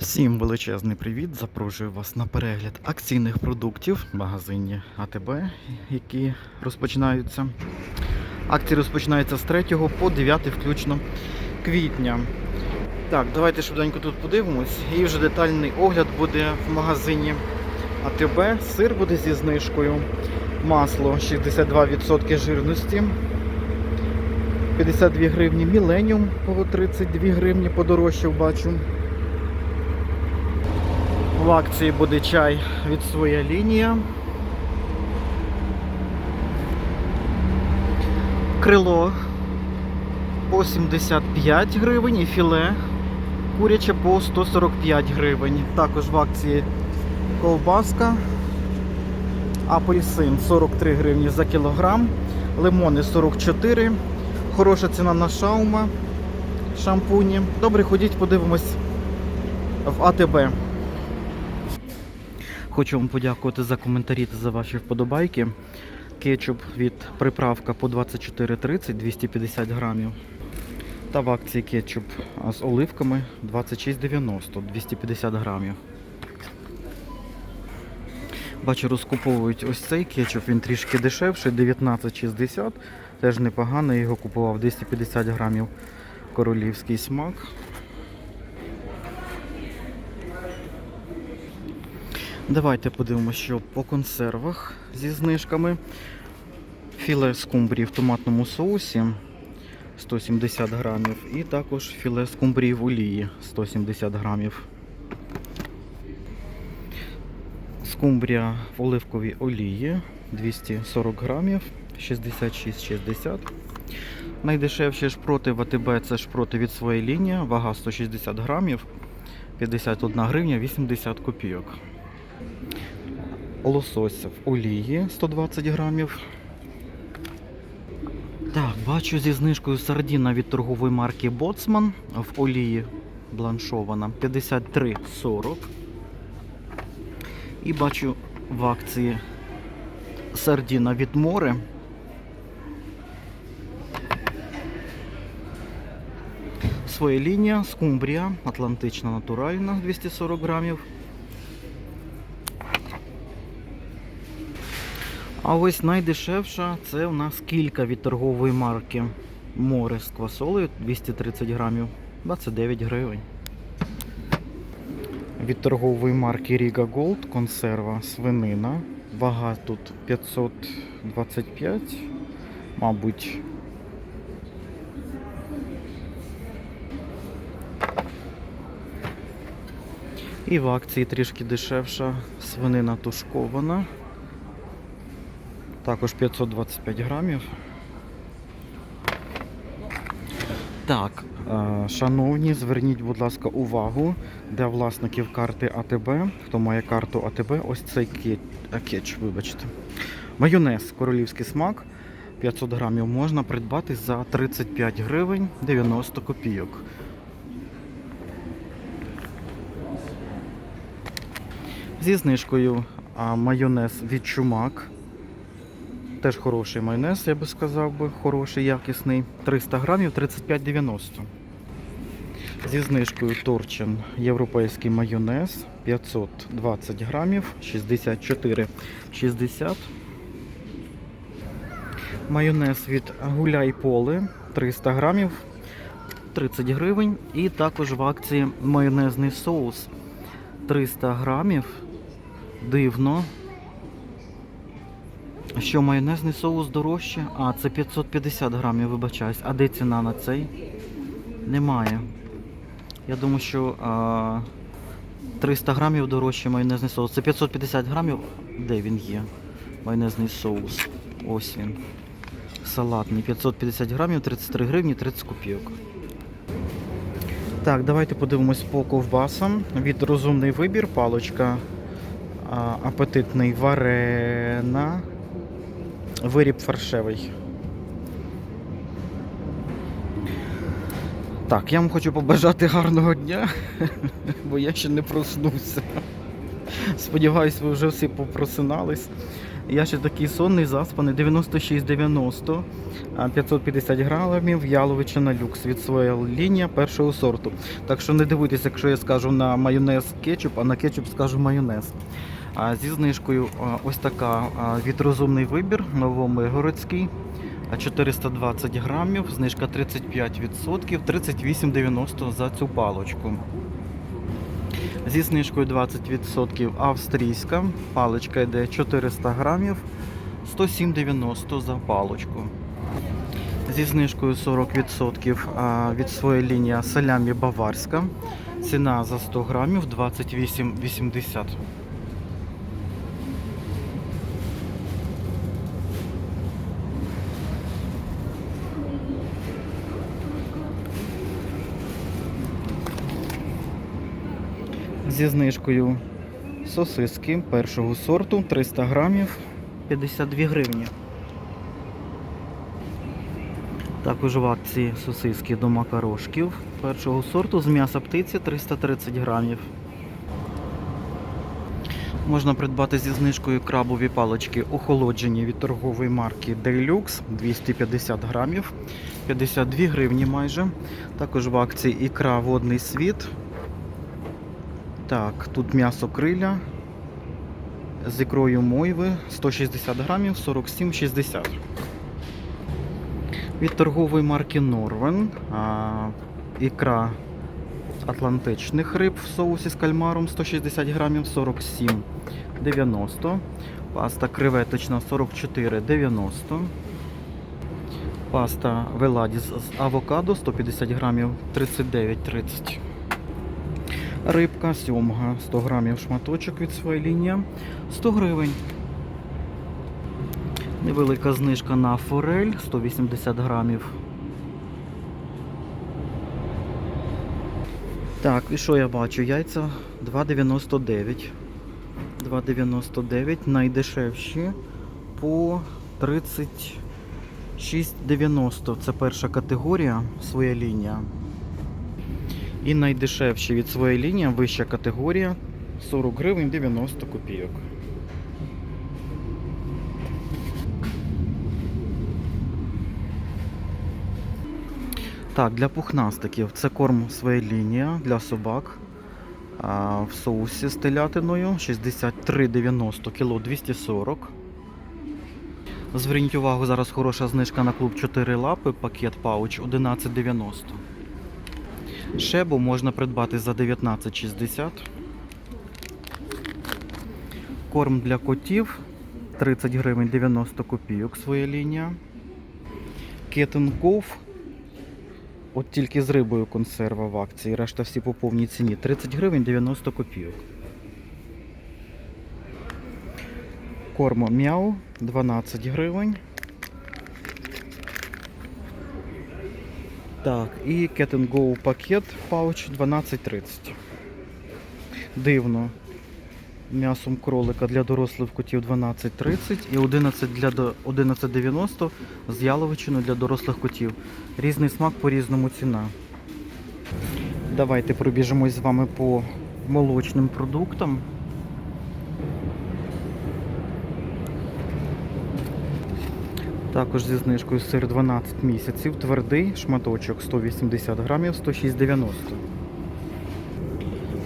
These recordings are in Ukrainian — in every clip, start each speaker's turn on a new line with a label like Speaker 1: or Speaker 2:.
Speaker 1: Всім величезний привіт! Запрошую вас на перегляд акційних продуктів в магазині АТБ, які розпочинаються. Акції розпочинаються з 3 по 9 включно квітня. Так, давайте швиденько тут подивимось. І вже детальний огляд буде в магазині АТБ. Сир буде зі знижкою. Масло 62% жирності. 52 гривні. Міленіум по 32 гривні подорожчав, бачу. В акції буде чай від своя лінія. Крило по 75 гривень і філе куряче по 145 гривень. Також в акції ковбаска. Апельсин 43 гривні за кілограм, лимони 44. Хороша ціна на шаума, шампуні. Добре, ходіть, подивимось в АТБ. Хочу вам подякувати за коментарі та за ваші вподобайки. Кетчуп від приправка по 24,30 250 грамів. Та в акції кетчуп з оливками 26,90 250 грамів. Бачу, розкуповують ось цей кетчуп, він трішки дешевший, 19,60. Теж непогано, його купував 250 грамів королівський смак. Давайте подивимося, що по консервах зі знижками. Філе скумбрії в томатному соусі 170 грамів. І також філе скумбрії в олії 170 грамів. Скумбрія в оливковій олії 240 грамів, 66,60. Найдешевші шпроти в АТБ це шпроти від своєї лінії, вага 160 грамів, 51 гривня 80 копійок. Лосось в олії 120 грамів. Так, бачу зі знижкою сардіна від торгової марки Боцман в олії бланшована 53,40. І бачу в акції сардіна від море. Своя лінія, скумбрія, атлантична натуральна 240 грамів. А ось найдешевша це у нас кілька від торгової марки море з квасолею 230 грамів, 29 гривень. Від торгової марки Riga Gold консерва свинина. Вага тут 525, мабуть. І в акції трішки дешевша свинина тушкована. Також 525 грамів. Так, е, шановні, зверніть, будь ласка, увагу для власників карти АТБ. Хто має карту АТБ, ось цей кетч, вибачте. Майонез королівський смак 500 грамів можна придбати за 35 гривень 90 копійок. Зі знижкою майонез від чумак. Теж хороший майонез, я би сказав хороший, якісний. 300 грамів 35,90. Зі знижкою Торчин європейський майонез 520 грамів 64,60. Майонез від Гуляй Поле 300 грамів 30 гривень. І також в акції майонезний соус 300 грамів. Дивно, що майонезний соус дорожче? А, це 550 грамів, вибачаюсь. А де ціна на цей? Немає. Я думаю, що а, 300 грамів дорожче майонезний соус. Це 550 грамів. Де він є? Майонезний соус. Ось він. Салатний. 550 грамів, 33 гривні, 30 копійок. Так, давайте подивимось по ковбасам. Від розумний вибір, палочка а, апетитний варена. Виріб фаршевий. Так, я вам хочу побажати гарного дня, бо я ще не проснувся. Сподіваюсь, ви вже всі попросинались. Я ще такий сонний, заспаний, 96,90, 550 грамів, яловичина люкс від своя лінія першого сорту. Так що не дивуйтесь, якщо я скажу на майонез кетчуп, а на кетчуп скажу майонез. Зі знижкою ось така від розумний вибір, новомиргородський. 420 грамів, знижка 35%, 38,90 за цю паличку. Зі знижкою 20% австрійська. Паличка йде 400 грамів, 107,90 за паличку. Зі знижкою 40% від своєї лінії салямі баварська. Ціна за 100 грамів 28,80. Зі знижкою сосиски першого сорту 300 грамів 52 гривні. Також в акції сосиски до макарошків першого сорту з м'яса птиці 330 грамів. Можна придбати зі знижкою крабові палички охолоджені від торгової марки Deluxe 250 грамів, 52 гривні майже. Також в акції ікра водний світ. Так, тут м'ясо криля з ікрою мойви 160 грамів 47,60. Від торгової марки Норвен. Ікра атлантичних риб в соусі з кальмаром 160 грамів 47,90. Паста креветочна 44,90. Паста Веладіс з авокадо 150 грамів 39,30. Рибка, сьомга, 100 грамів шматочок від своєї лінії, 100 гривень. Невелика знижка на форель 180 грамів. Так, і що я бачу? Яйця 2,99. 2,99 найдешевші по 36,90. Це перша категорія, своя лінія. І найдешевші від своєї лінії, вища категорія 40 гривень 90 копійок. Так, для пухнастиків це корм своя лінія для собак в соусі з телятиною 63,90 кіло 240. Зверніть увагу, зараз хороша знижка на клуб 4 лапи, пакет пауч 11,90. Шебу можна придбати за 19,60. Корм для котів 30 гривень 90 копійок своя лінія. Кетенгов. От тільки з рибою консерва в акції, решта всі по повній ціні. 30 гривень 90 копійок. Корм Мяу 12 гривень. Так, і Cat and Go пакет пауч 12.30. Дивно. М'ясом кролика для дорослих котів 12.30 і 11 для 11.90 з яловичиною для дорослих котів. Різний смак по різному ціна. Давайте пробіжимось з вами по молочним продуктам. Також зі знижкою сир 12 місяців, твердий шматочок 180 грамів 106,90.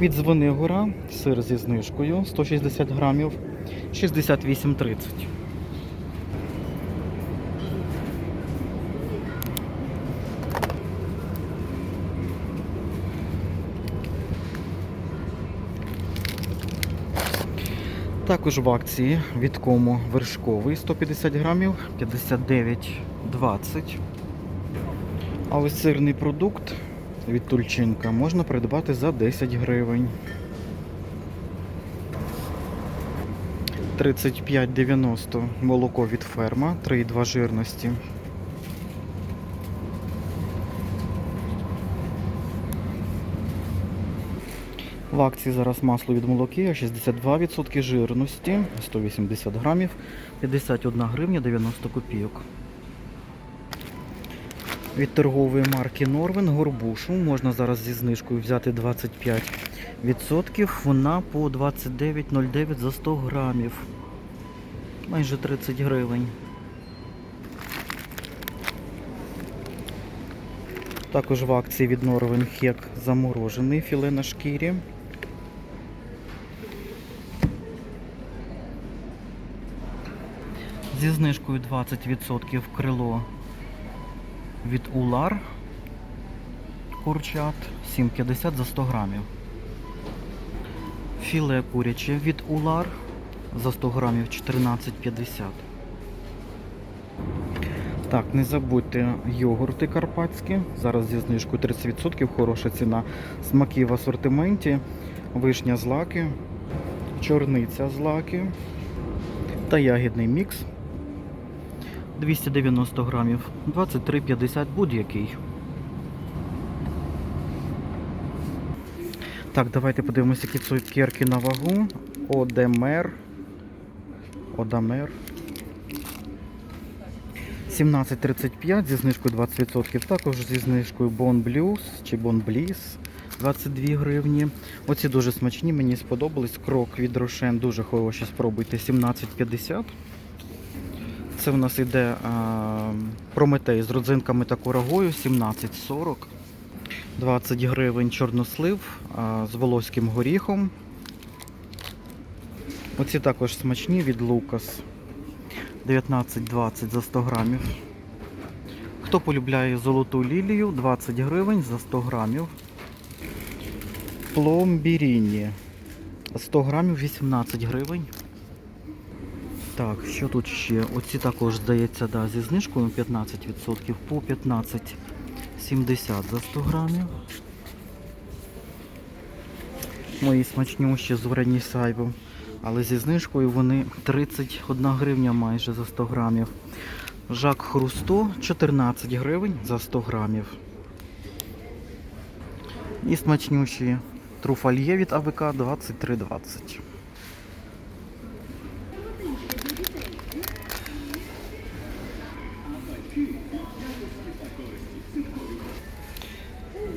Speaker 1: Від Звенигора сир зі знижкою 160 грамів 68,30. Також в акції від кому вершковий 150 грамів 59,20. А ось сирний продукт від Тульчинка можна придбати за 10 гривень. 35,90 молоко від ферма, 3,2 жирності. В акції зараз масло від молоки 62% жирності, 180 грамів, 51 гривня 90 копійок. Від торгової марки Норвен горбушу можна зараз зі знижкою взяти 25%. Вона по 29,09 за 100 грамів. Майже 30 гривень. Також в акції від Норвен Хек заморожений філе на шкірі. Зі знижкою 20% крило від Улар. Курчат 7,50 за 100 грамів. Філе куряче від Улар за 100 грамів 14,50. Так, не забудьте йогурти карпатські. Зараз зі знижкою 30%, хороша ціна. Смаки в асортименті, вишня з лаки, чорниця з лаки та ягідний мікс. 290 грамів, 23,50 будь-який. Так, давайте подивимося, які цукерки на вагу. Одемер. Одамер. 17,35 зі знижкою 20%. Також зі знижкою Bon Blues чи Bon Bliss 22 гривні. Оці дуже смачні, мені сподобались. Крок від Рошен дуже хороші. Спробуйте 17,50. Це в нас іде а, прометей з родзинками та курагою 17,40. 20 гривень чорнослив а, з волоським горіхом. Оці також смачні від Лукас. 19,20 за 100 грамів. Хто полюбляє золоту лілію, 20 гривень за 100 грамів. Пломбіріні. 100 грамів 18 гривень. Так, що тут ще? Оці також, здається, да, зі знижкою 15% по 15,70 за 100 грамів. Мої смачнющі зоряні сайбу. Але зі знижкою вони 31 гривня майже за 100 грамів. Жак Хрусто 14 гривень за 100 грамів. І смачнющі труфальє від АВК 23,20.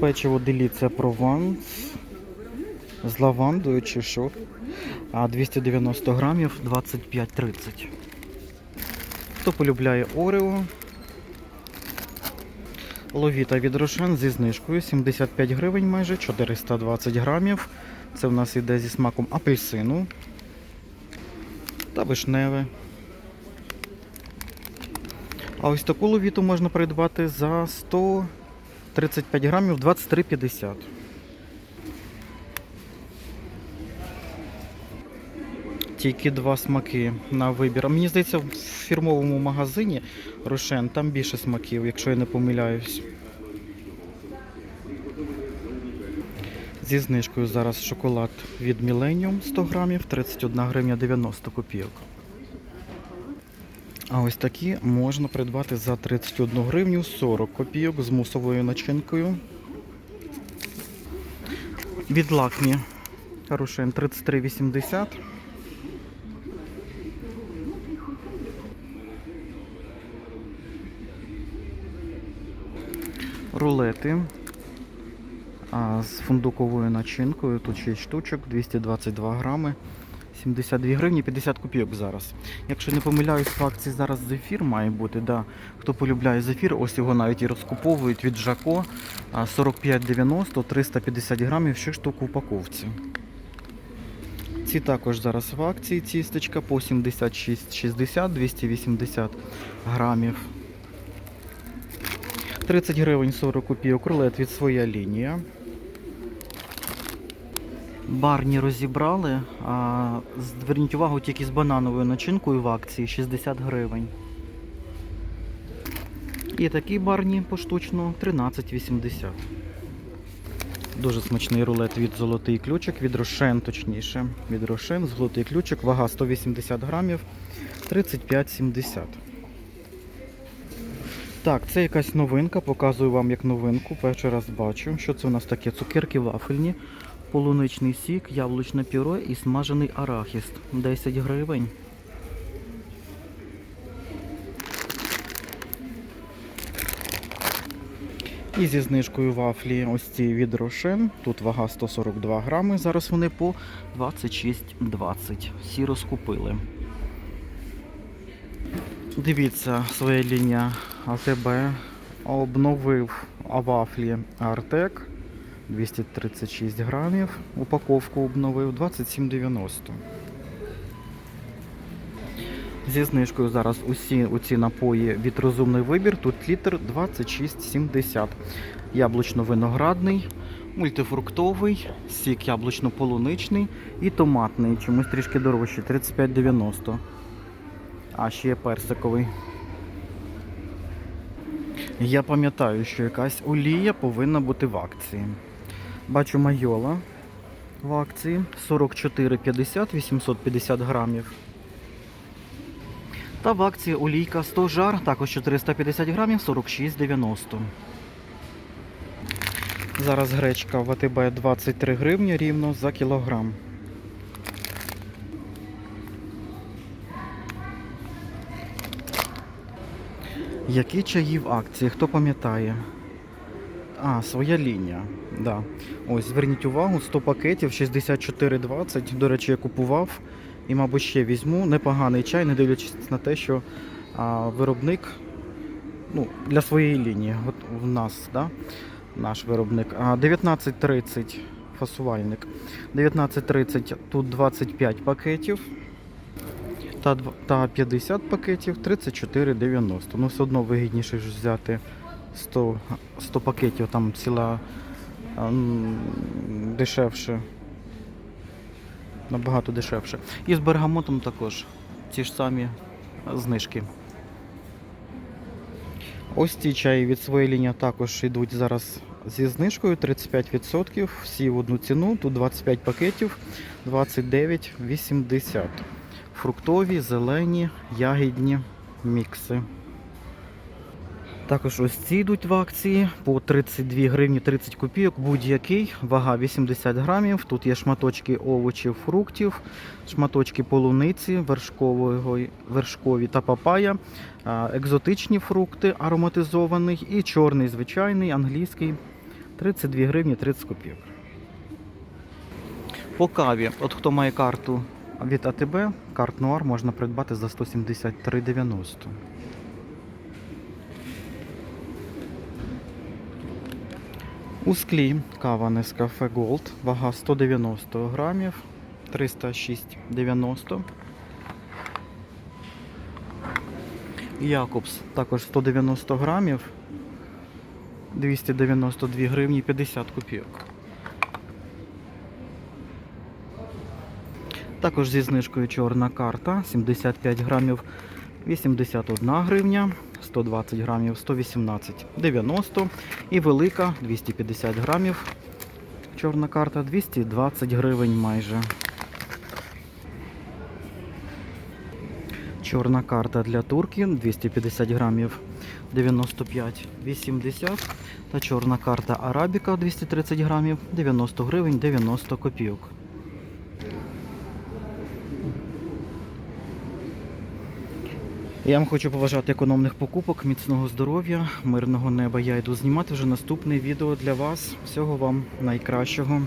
Speaker 1: Печиво деліться Прованс з лавандою чи що. А 290 грамів 25,30. Хто полюбляє Орео? Ловіта від Рошен зі знижкою 75 гривень майже 420 грамів. Це в нас іде зі смаком апельсину та вишневе. А ось таку ловіту можна придбати за 135 грамів 23,50. Тільки два смаки на вибір. Мені здається, в фірмовому магазині Рошен там більше смаків, якщо я не помиляюсь. Зі знижкою зараз шоколад від Millennium 100 грамів, 31 гривня 90 копійок. А ось такі можна придбати за 31 гривню 40 копійок з мусовою начинкою. Від Лакмі Рошен 33,80. Рулети з фундуковою начинкою. Тут 6 штучок, 222 грами, 72 гривні, 50 копійок зараз. Якщо не помиляюсь, в акції зараз зефір має бути. Да. Хто полюбляє зефір, ось його навіть і розкуповують від Жако. 45,90, 350 грамів, 6 штук в упаковці. Ці також зараз в акції тістечка по 76,60, 280 грамів. 30 гривень 40 копійок рулет від своя лінія. Барні розібрали. А, зверніть увагу тільки з банановою начинкою в акції 60 гривень. І такі барні поштучно 13,80. Дуже смачний рулет від золотий ключик, від рошен, точніше. Від рошен, золотий ключик, вага 180 грамів, 35,70. Так, це якась новинка, показую вам як новинку. Перший раз бачу. Що це у нас таке? Цукерки вафельні, полуничний сік, яблучне пюре і смажений арахіс. 10 гривень. І зі знижкою вафлі ось ці від Рошен. Тут вага 142 грами. Зараз вони по 26,20. Всі розкупили. Дивіться, своя лінія АТБ обновив вафлі Артек 236 грамів. Упаковку обновив 27,90. Зі знижкою зараз усі оці напої від розумний вибір. Тут літр 26,70. Яблучно-виноградний, мультифруктовий, сік яблучно-полуничний і томатний. Чомусь трішки дорожче 35,90. А ще є персиковий. Я пам'ятаю, що якась олія повинна бути в акції. Бачу майола в акції 44,50 850 грамів. Та в акції олійка 100 жар, також 450 грамів 46,90. Зараз гречка в АТБ 23 гривні рівно за кілограм. Які чаї в акції? Хто пам'ятає? А, своя лінія. Да. Ось, зверніть увагу, 100 пакетів 64,20. До речі, я купував і, мабуть, ще візьму. Непоганий чай, не дивлячись на те, що а, виробник ну, для своєї лінії. От в нас, да? наш виробник. А 19.30 фасувальник. 19.30 тут 25 пакетів. Та, та 50 пакетів 34,90. Ну, все одно вигідніше ж взяти 100, 100 пакетів, там ціла дешевше. Набагато дешевше. І з бергамотом також ті ж самі знижки. Ось ці чаї від своєї лінії також йдуть зараз зі знижкою 35%. Всі в одну ціну. Тут 25 пакетів 29,80. Фруктові, зелені, ягідні мікси. Також ось ці йдуть в акції по 32 гривні 30 копійок. Будь-який, вага 80 грамів. Тут є шматочки овочів, фруктів, шматочки полуниці, вершкові та папая, екзотичні фрукти, ароматизований і чорний звичайний англійський 32 гривні 30 копійок. По каві, от хто має карту від АТБ, карт Нуар можна придбати за 173,90. У склі кава Nescafe Gold, вага 190 грамів, 306,90. Якобс також 190 грамів, 292 гривні 50 копійок. Також зі знижкою чорна карта 75 грамів 81 гривня, 120 грамів 118,90 і велика 250 грамів. Чорна карта 220 гривень майже. Чорна карта для турки 250 грамів 95,80 та чорна карта Арабіка 230 грамів 90 гривень 90 копійок. Я вам хочу побажати економних покупок, міцного здоров'я, мирного неба. Я йду знімати вже наступне відео для вас. Всього вам найкращого.